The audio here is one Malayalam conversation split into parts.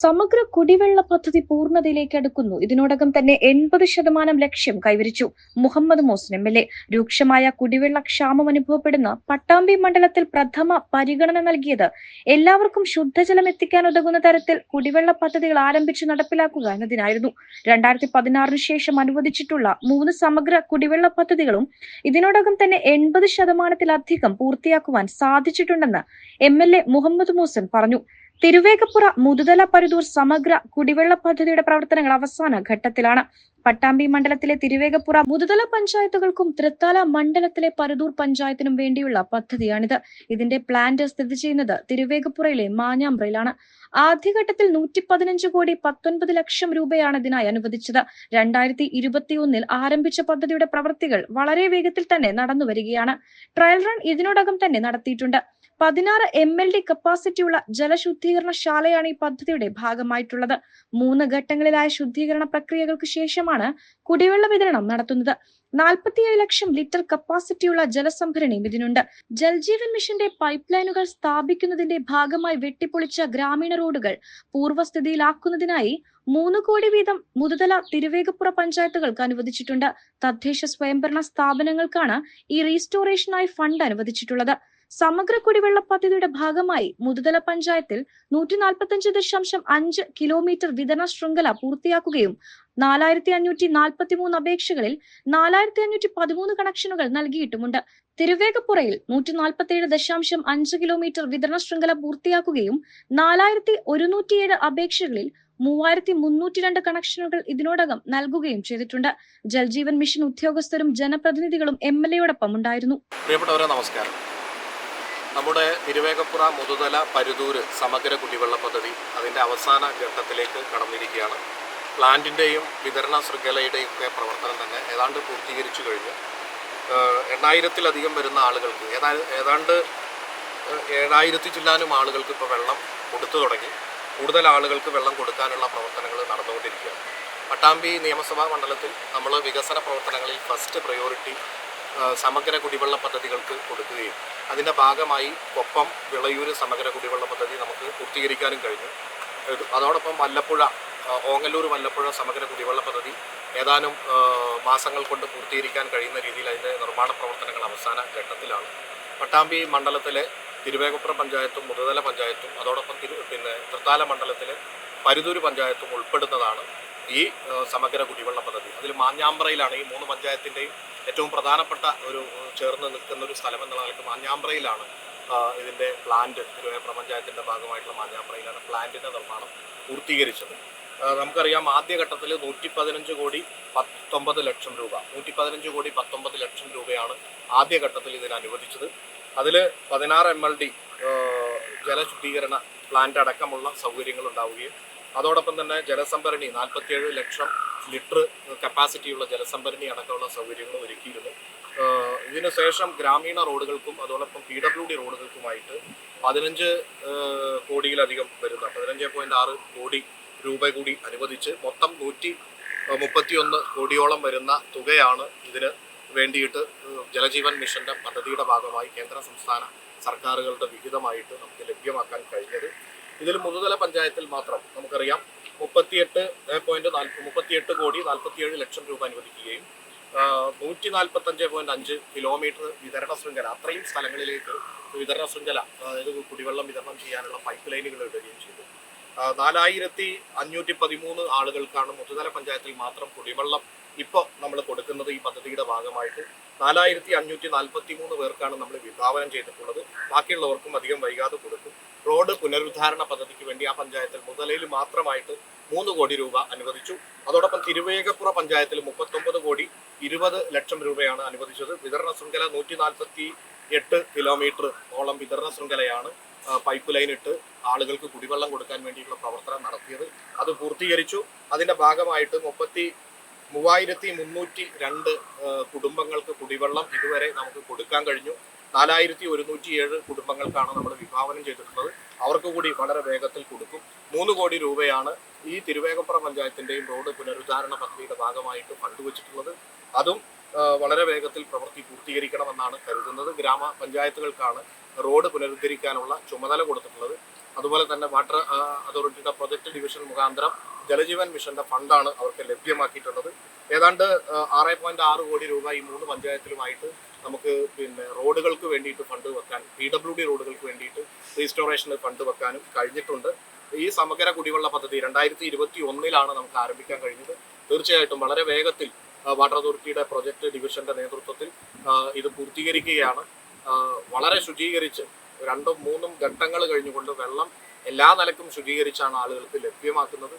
സമഗ്ര കുടിവെള്ള പദ്ധതി പൂർണതയിലേക്ക് അടുക്കുന്നു. ഇതിനോടകം തന്നെ എൺപത് ശതമാനം ലക്ഷ്യം കൈവരിച്ചു Muhammad Mohsin M L A. രൂക്ഷമായ കുടിവെള്ള ക്ഷാമം അനുഭവപ്പെടുന്ന പട്ടാമ്പി മണ്ഡലത്തിൽ പ്രഥമ പരിഗണന നൽകിയത് എല്ലാവർക്കും ശുദ്ധജലം എത്തിക്കാൻ ഉതകുന്ന തരത്തിൽ കുടിവെള്ള പദ്ധതികൾ ആരംഭിച്ചു നടപ്പിലാക്കുക എന്നതിനായിരുന്നു. രണ്ടായിരത്തി പതിനാറിന് ശേഷം അനുവദിച്ചിട്ടുള്ള മൂന്ന് സമഗ്ര കുടിവെള്ള പദ്ധതികളും ഇതിനോടകം തന്നെ എൺപത് ശതമാനത്തിലധികം പൂർത്തിയാക്കുവാൻ സാധിച്ചിട്ടുണ്ടെന്ന് M L A Muhammad Moosan പറഞ്ഞു. തിരുവേഗപ്പുറ മുതുതല പരുതൂർ സമഗ്ര കുടിവെള്ള പദ്ധതിയുടെ പ്രവർത്തനങ്ങൾ അവസാന ഘട്ടത്തിലാണ്. പട്ടാമ്പി മണ്ഡലത്തിലെ തിരുവേഗപ്പുറ മുതുതല പഞ്ചായത്തുകൾക്കും തൃത്താല മണ്ഡലത്തിലെ പരുതൂർ പഞ്ചായത്തിനും വേണ്ടിയുള്ള പദ്ധതിയാണിത്. ഇതിന്റെ പ്ലാന്റ് സ്ഥിതി ചെയ്യുന്നത് തിരുവേഗപ്പുറയിലെ മാഞ്ഞാമ്പ്രയിലാണ്. ആദ്യഘട്ടത്തിൽ നൂറ്റി പതിനഞ്ച് കോടി പത്തൊൻപത് ലക്ഷം രൂപയാണ് ഇതിനായി അനുവദിച്ചത്. രണ്ടായിരത്തി ഇരുപത്തിയൊന്നിൽ ആരംഭിച്ച പദ്ധതിയുടെ പ്രവൃത്തികൾ വളരെ വേഗത്തിൽ തന്നെ നടന്നു വരികയാണ് ട്രയൽ റൺ ഇതിനോടകം തന്നെ നടത്തിയിട്ടുണ്ട്. പതിനാറ് എം എൽ ഡി കപ്പാസിറ്റിയുള്ള ജലശുദ്ധീകരണ ശാലയാണ് ഈ പദ്ധതിയുടെ ഭാഗമായിട്ടുള്ളത്. മൂന്ന് ഘട്ടങ്ങളിലായ ശുദ്ധീകരണ പ്രക്രിയകൾക്ക് ശേഷമാണ് കുടിവെള്ള വിതരണം നടത്തുന്നത്. നാൽപ്പത്തിയേഴ് ലക്ഷം ലിറ്റർ കപ്പാസിറ്റിയുള്ള ജലസംഭരണിയും ഇതിനുണ്ട്. ജൽജീവൻ മിഷന്റെ പൈപ്പ് ലൈനുകൾ സ്ഥാപിക്കുന്നതിന്റെ ഭാഗമായി വെട്ടിപ്പൊളിച്ച ഗ്രാമീണ റോഡുകൾ പൂർവസ്ഥിതിയിലാക്കുന്നതിനായി മൂന്ന് കോടി വീതം മുതുതല തിരുവേഗപ്പുറ പഞ്ചായത്തുകൾക്ക് അനുവദിച്ചിട്ടുണ്ട്. തദ്ദേശ സ്വയംഭരണ സ്ഥാപനങ്ങൾക്കാണ് ഈ റീസ്റ്റോറേഷനായി ഫണ്ട് അനുവദിച്ചിട്ടുള്ളത്. സമഗ്ര കുടിവെള്ള പദ്ധതിയുടെ ഭാഗമായി മുതുതല പഞ്ചായത്തിൽ നൂറ്റി നാൽപ്പത്തഞ്ച് ദശാംശം അഞ്ച് കിലോമീറ്റർ വിതരണ ശൃംഖല പൂർത്തിയാക്കുകയും നാലായിരത്തി അഞ്ഞൂറ്റി നാൽപ്പത്തി മൂന്ന് അപേക്ഷകളിൽ നാലായിരത്തി അഞ്ഞൂറ്റി പതിമൂന്ന് കണക്ഷനുകൾ നൽകിയിട്ടുമുണ്ട്. തിരുവേഗപ്പുറയിൽ നൂറ്റി നാൽപ്പത്തി ഏഴ് ദശാംശം അഞ്ച് കിലോമീറ്റർ വിതരണ ശൃംഖല പൂർത്തിയാക്കുകയും നാലായിരത്തി ഒരുന്നൂറ്റിയേഴ് അപേക്ഷകളിൽ മൂവായിരത്തി മുന്നൂറ്റി രണ്ട് കണക്ഷനുകൾ ഇതിനോടകം നൽകുകയും ചെയ്തിട്ടുണ്ട്. ജൽജീവൻ മിഷൻ ഉദ്യോഗസ്ഥരും ജനപ്രതിനിധികളും എം എൽ എയോടൊപ്പം ഉണ്ടായിരുന്നു. പ്രിയപ്പെട്ടവരെ നമസ്കാരം. നമ്മുടെ തിരുവേഗപ്പുറ മുതുതല പരുതൂര് സമഗ്ര കുടിവെള്ള പദ്ധതി അതിന്റെ അവസാന ഘട്ടത്തിലേക്ക് കടന്നിരിക്കുകയാണ്. പ്ലാന്റിന്റെയും വിതരണ ശൃംഖലയുടെയും ഒക്കെ പ്രവർത്തനം തന്നെ ഏതാണ്ട് പൂർത്തീകരിച്ചു കഴിഞ്ഞു. എണ്ണായിരത്തിലധികം വരുന്ന ആളുകൾക്ക് ഏതാ ഏതാണ്ട് ഏഴായിരത്തി ചില്ലാനും ആളുകൾക്ക് ഇപ്പോൾ വെള്ളം കൊടുത്തു തുടങ്ങി. കൂടുതൽ ആളുകൾക്ക് വെള്ളം കൊടുക്കാനുള്ള പ്രവർത്തനങ്ങൾ നടന്നുകൊണ്ടിരിക്കുകയാണ്. പട്ടാമ്പി നിയമസഭാ മണ്ഡലത്തിൽ നമ്മൾ വികസന പ്രവർത്തനങ്ങളിൽ ഫസ്റ്റ് പ്രയോറിറ്റി സമഗ്ര കുടിവെള്ള പദ്ധതികൾക്ക് കൊടുക്കുകയും അതിന്റെ ഭാഗമായി കൊപ്പം വിളയൂര് സമഗ്ര കുടിവെള്ള പദ്ധതി നമുക്ക് പൂർത്തീകരിക്കാനും കഴിഞ്ഞു. അതോടൊപ്പം വല്ലപ്പുഴ ഓങ്ങല്ലൂർ വല്ലപ്പുഴ സമഗ്ര കുടിവെള്ള പദ്ധതി ഏതാനും മാസങ്ങൾ കൊണ്ട് പൂർത്തീകരിക്കാൻ കഴിയുന്ന രീതിയിൽ അതിന്റെ നിർമ്മാണ പ്രവർത്തനങ്ങൾ അവസാന ഘട്ടത്തിലാണ്. പട്ടാമ്പി മണ്ഡലത്തിലെ തിരുവേഗപ്പുറം പഞ്ചായത്തും മുതുതല പഞ്ചായത്തും അതോടൊപ്പം തിരു പിന്നെ തൃത്താല മണ്ഡലത്തിലെ പരുതൂര് പഞ്ചായത്തും ഉൾപ്പെടുന്നതാണ് ഈ സമഗ്ര കുടിവെള്ള പദ്ധതി. അതിൽ മാഞ്ഞാമ്പ്രയിലാണ് ഈ മൂന്ന് പഞ്ചായത്തിന്റെയും ഏറ്റവും പ്രധാനപ്പെട്ട ഒരു ചേർന്ന് നിൽക്കുന്ന ഒരു സ്ഥലം എന്നുള്ള നിലയ്ക്ക് മാഞ്ഞാമ്പ്രയിലാണ് ഇതിന്റെ പ്ലാന്റ് തിരുവേഗപ്പുറം പഞ്ചായത്തിന്റെ ഭാഗമായിട്ടുള്ള മാഞ്ഞാമ്പ്രയിലാണ് പ്ലാന്റിന്റെ നിർമ്മാണം പൂർത്തീകരിച്ചത്. നമുക്കറിയാം ആദ്യഘട്ടത്തിൽ നൂറ്റി പതിനഞ്ച് കോടി പത്തൊമ്പത് ലക്ഷം രൂപ നൂറ്റി പതിനഞ്ച് കോടി പത്തൊമ്പത് ലക്ഷം രൂപയാണ് ആദ്യഘട്ടത്തിൽ ഇതിന് അനുവദിച്ചത്. അതിൽ പതിനാറ് എം എൽ ഡി ജലശുദ്ധീകരണ പ്ലാന്റ് അടക്കമുള്ള സൗകര്യങ്ങൾ ഉണ്ടാവുകയും അതോടൊപ്പം തന്നെ ജലസംഭരണി നാൽപ്പത്തിയേഴ് ലക്ഷം ലിറ്റർ കപ്പാസിറ്റിയുള്ള ജലസംഭരണി അടക്കമുള്ള സൗകര്യങ്ങൾ ഒരുക്കിയിരുന്നു. ഇതിനുശേഷം ഗ്രാമീണ റോഡുകൾക്കും അതോടൊപ്പം പി ഡബ്ല്യു ഡി റോഡുകൾക്കുമായിട്ട് പതിനഞ്ച് കോടിയിലധികം വരുന്ന പതിനഞ്ച് പോയിന്റ് ആറ് കോടി രൂപ കൂടി അനുവദിച്ച് മൊത്തം നൂറ്റി മുപ്പത്തിയൊന്ന് കോടിയോളം വരുന്ന തുകയാണ് ഇതിന് വേണ്ടിയിട്ട് ജലജീവൻ മിഷന്റെ പദ്ധതിയുടെ ഭാഗമായി കേന്ദ്ര സംസ്ഥാന സർക്കാരുകളുടെ വിഹിതമായിട്ട് നമുക്ക് ലഭ്യമാക്കാൻ കഴിഞ്ഞത്. ഇതിൽ മുതുതല പഞ്ചായത്തിൽ മാത്രം നമുക്കറിയാം മുപ്പത്തിയെട്ട് പോയിന്റ് മുപ്പത്തിയെട്ട് കോടി നാൽപ്പത്തിയേഴ് ലക്ഷം രൂപ അനുവദിക്കുകയും നൂറ്റി നാൽപ്പത്തഞ്ച് പോയിന്റ് അഞ്ച് കിലോമീറ്റർ വിതരണ ശൃംഖല അത്രയും സ്ഥലങ്ങളിലേക്ക് വിതരണ ശൃംഖല അതായത് കുടിവെള്ളം വിതരണം ചെയ്യാനുള്ള പൈപ്പ് ലൈനുകൾ ഇടുകയും ചെയ്തു. നാലായിരത്തി അഞ്ഞൂറ്റി പതിമൂന്ന് ആളുകൾക്കാണ് മുതുതല പഞ്ചായത്തിൽ മാത്രം കുടിവെള്ളം ഇപ്പോൾ നമ്മൾ കൊടുക്കുന്നത് ഈ പദ്ധതിയുടെ ഭാഗമായിട്ട്. നാലായിരത്തി അഞ്ഞൂറ്റി നാൽപ്പത്തി മൂന്ന് പേർക്കാണ് നമ്മൾ വിഭാവനം ചെയ്തിട്ടുള്ളത്. ബാക്കിയുള്ളവർക്കും അധികം വൈകാതെ കൊടുക്കും. റോഡ് പുനരുദ്ധാരണ പദ്ധതിക്ക് വേണ്ടി ആ പഞ്ചായത്തിൽ മുതലയിൽ മാത്രമായിട്ട് മൂന്ന് കോടി രൂപ അനുവദിച്ചു. അതോടൊപ്പം തിരുവേഗപ്പുറ പഞ്ചായത്തിൽ മുപ്പത്തൊമ്പത് കോടി ഇരുപത് ലക്ഷം രൂപയാണ് അനുവദിച്ചത്. വിതരണ ശൃംഖല നൂറ്റി നാൽപ്പത്തി എട്ട് കിലോമീറ്റർ ഓളം വിതരണ ശൃംഖലയാണ് പൈപ്പ് ലൈൻ ഇട്ട് ആളുകൾക്ക് കുടിവെള്ളം കൊടുക്കാൻ വേണ്ടിയിട്ടുള്ള പ്രവർത്തനം നടത്തിയത്. അത് പൂർത്തീകരിച്ചു. അതിന്റെ ഭാഗമായിട്ട് മുപ്പത്തി മൂവായിരത്തി മുന്നൂറ്റി രണ്ട് കുടുംബങ്ങൾക്ക് കുടിവെള്ളം ഇതുവരെ നമുക്ക് കൊടുക്കാൻ കഴിഞ്ഞു. നാലായിരത്തി ഒരുന്നൂറ്റി ഏഴ് കുടുംബങ്ങൾക്കാണ് നമ്മൾ വിഭാവനം ചെയ്തിട്ടുള്ളത്. അവർക്ക് കൂടി വളരെ വേഗത്തിൽ കൊടുക്കും. മൂന്ന് കോടി രൂപയാണ് ഈ തിരുവേഗപ്പുറം പഞ്ചായത്തിന്റെയും റോഡ് പുനരുദ്ധാരണ പദ്ധതിയുടെ ഭാഗമായിട്ട് ഫണ്ട് വെച്ചിട്ടുള്ളത്. അതും വളരെ വേഗത്തിൽ പ്രവൃത്തി പൂർത്തീകരിക്കണമെന്നാണ് കരുതുന്നത്. ഗ്രാമപഞ്ചായത്തുകൾക്കാണ് റോഡ് പുനരുദ്ധരിക്കാനുള്ള ചുമതല കൊടുത്തിട്ടുള്ളത്. അതുപോലെ തന്നെ വാട്ടർ അതോറിറ്റിയുടെ പ്രൊജക്ട് ഡിവിഷൻ മുഖാന്തരം ജലജീവൻ മിഷന്റെ ഫണ്ടാണ് അവർക്ക് ലഭ്യമാക്കിയിട്ടുള്ളത്. ഏതാണ്ട് ആറ് പോയിന്റ് ആറ് കോടി രൂപ ഈ മൂന്ന് പഞ്ചായത്തിലുമായിട്ട് നമുക്ക് പിന്നെ റോഡുകൾക്ക് വേണ്ടിയിട്ട് ഫണ്ട് വെക്കാൻ പി ഡബ്ല്യു ഡി റോഡുകൾക്ക് വേണ്ടിയിട്ട് റീസ്റ്റോറേഷന് ഫണ്ട് വെക്കാനും കഴിഞ്ഞിട്ടുണ്ട്. ഈ സമഗ്ര കുടിവെള്ള പദ്ധതി രണ്ടായിരത്തി ഇരുപത്തി ഒന്നിലാണ് നമുക്ക് ആരംഭിക്കാൻ കഴിഞ്ഞത്. തീർച്ചയായിട്ടും വളരെ വേഗത്തിൽ വാട്ടർ അതോറിറ്റിയുടെ പ്രൊജക്ട് ഡിവിഷന്റെ നേതൃത്വത്തിൽ ഇത് പൂർത്തീകരിക്കുകയാണ്. വളരെ ശുചീകരിച്ച് രണ്ടും മൂന്നും ഘട്ടങ്ങൾ കഴിഞ്ഞുകൊണ്ട് വെള്ളം എല്ലാ നിലക്കും ശുചീകരിച്ചാണ് ആളുകൾക്ക് ലഭ്യമാക്കുന്നത്.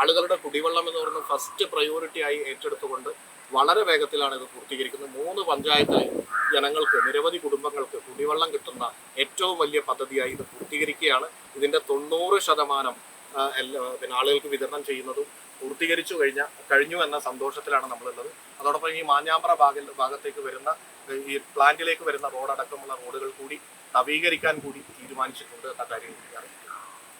ആളുകളുടെ കുടിവെള്ളം എന്ന് പറയുന്നത് ഫസ്റ്റ് പ്രയോറിറ്റി ആയി ഏറ്റെടുത്തുകൊണ്ട് വളരെ വേഗത്തിലാണ് ഇത് പൂർത്തീകരിക്കുന്നത്. മൂന്ന് പഞ്ചായത്തിലെ ജനങ്ങൾക്ക് നിരവധി കുടുംബങ്ങൾക്ക് കുടിവെള്ളം കിട്ടുന്ന ഏറ്റവും വലിയ പദ്ധതിയായി ഇത് പൂർത്തീകരിക്കുകയാണ്. ഇതിന്റെ തൊണ്ണൂറ് ശതമാനം പിന്നെ ആളുകൾക്ക് വിതരണം ചെയ്യുന്നതും പൂർത്തീകരിച്ചു കഴിഞ്ഞ കഴിഞ്ഞു എന്ന സന്തോഷത്തിലാണ് നമ്മളുള്ളത്. അതോടൊപ്പം ഈ മാഞ്ഞാമ്പ്ര ഭാഗ ഭാഗത്തേക്ക് വരുന്ന ഈ പ്ലാന്റിലേക്ക് വരുന്ന റോഡടക്കമുള്ള റോഡുകൾ കൂടി നവീകരിക്കാൻ കൂടി തീരുമാനിച്ചിട്ടുണ്ട് എന്ന കാര്യം കൂടി